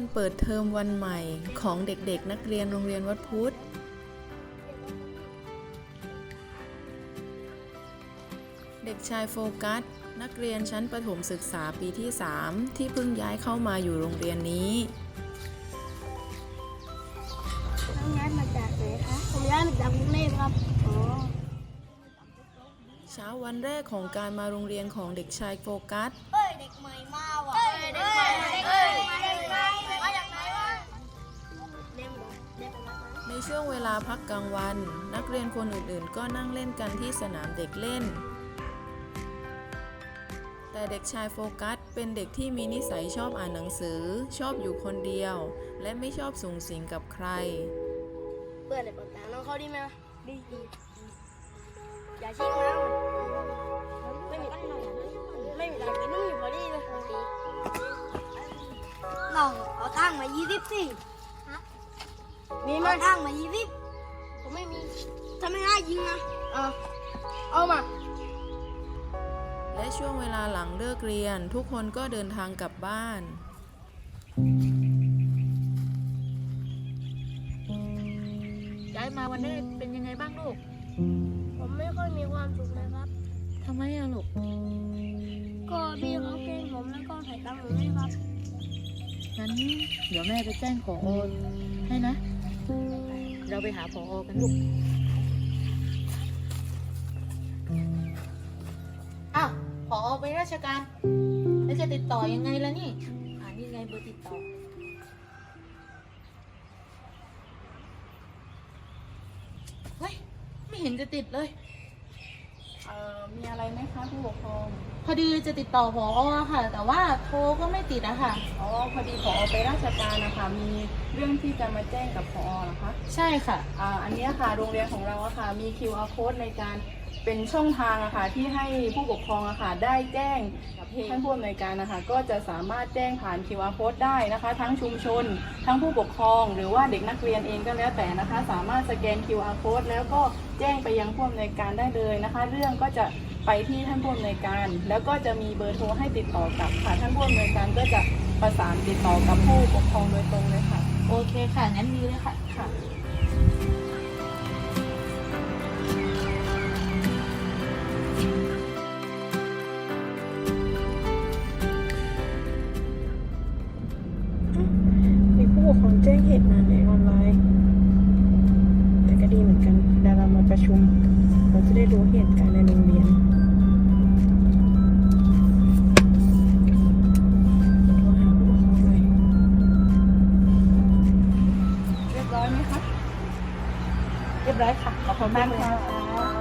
วันเปิดเทอมวันใหม่ของเด็กๆ นักเรียนโรงเรียนวัดพุทธ เด็กชายโฟกัส นักเรียนชั้นประถมศึกษาปีที่ 3 ที่เพิ่งย้ายเข้ามาอยู่โรงเรียนนี้น้องย้ายมาจากไหนคะผมย้ายมาจากกรุงเทพครับอ๋อเช้าวันแรกของการมาโรงเรียนของเด็กชายโฟกัส เอ้ยเด็กใหม่มาว่ะเอ้ยเด็กใหม่เด็ก ช่วงเวลาพักกลางวัน นักเรียนคนอื่นๆ ก็นั่งเล่นกันที่สนามเด็กเล่น แต่เด็กชายโฟกัสเป็นเด็กที่มีนิสัยชอบอ่านหนังสือ ชอบอยู่คนเดียว และไม่ชอบสูงสิงกับใครเปิดเลยเปิดตาน้องเขาดีไหมดีดีอย่าชี้เขาไม่มีไม่มีอะไรกินนุ่มอยู่พอดีเลยน้องเอาตั้งมายี่สิบสิ มีไหมตังค์มายี่สิบผมไม่มีถ้าไม่ให้ยิงนะเอาเอามา และช่วงเวลาหลังเลิกเรียนทุกคนก็เดินทางกลับบ้าน ย้ายมาวันนี้เป็นยังไงบ้างลูก ผมไม่ค่อยมีความสุขเลยครับ ทำไมอะลูก ก็พี่เขาเกงผมแล้วก็ใส่ตังค์ผมให้ครับ งั้นเดี๋ยวแม่ไปแจ้งผอให้นะ เราไปหาผอกันลูกอ้าวผอไปราชการ แล้วจะติดต่อยังไงล่ะนี่ อ่านี่ไงเบอร์ติดต่อ เฮ้ย ไม่เห็นจะติดเลย เอ่อมีอะไรไหมคะผู้ปกครองพอดีจะติดต่อผอค่ะ แต่ว่าโทรก็ไม่ติดอะค่ะ อ๋อพอดีผอไปราชการนะคะมีเรื่องที่จะมาแจ้งกับผอเหรอคะ ใช่ค่ะ อ่าอันนี้ค่ะโรงเรียนของเราอะค่ะมี QR code ในการ เป็นช่องทางอะค่ะที่ให้ผู้ปกครองอะค่ะได้แจ้งกับท่านผู้อำนวยการนะคะก็จะสามารถแจ้งผ่าน QR code ได้นะคะ ทั้งชุมชน ทั้งผู้ปกครองหรือว่าเด็กนักเรียนเองก็แล้วแต่นะคะ สามารถสแกน QR code แล้วก็แจ้งไปยังผู้อำนวยการได้เลยนะคะ เรื่องก็จะไปที่ท่านผู้อำนวยการ แล้วก็จะมีเบอร์โทรให้ติดต่อกลับค่ะท่านผู้อำนวยการก็จะประสานติดต่อกับผู้ปกครองโดยตรงเลยค่ะ โอเคค่ะงั้นดีเลยค่ะค่ะ แจ้งเหตุมาในออนไลน์ แต่ก็ดีเหมือนกันดี๋ยวเรามาประชุม เราจะได้รู้เหตุการณ์ในโรงเรียนเรียบร้อยไหมคะเรียบร้อยค่ะ ขอบคุณมากเลยค่ะ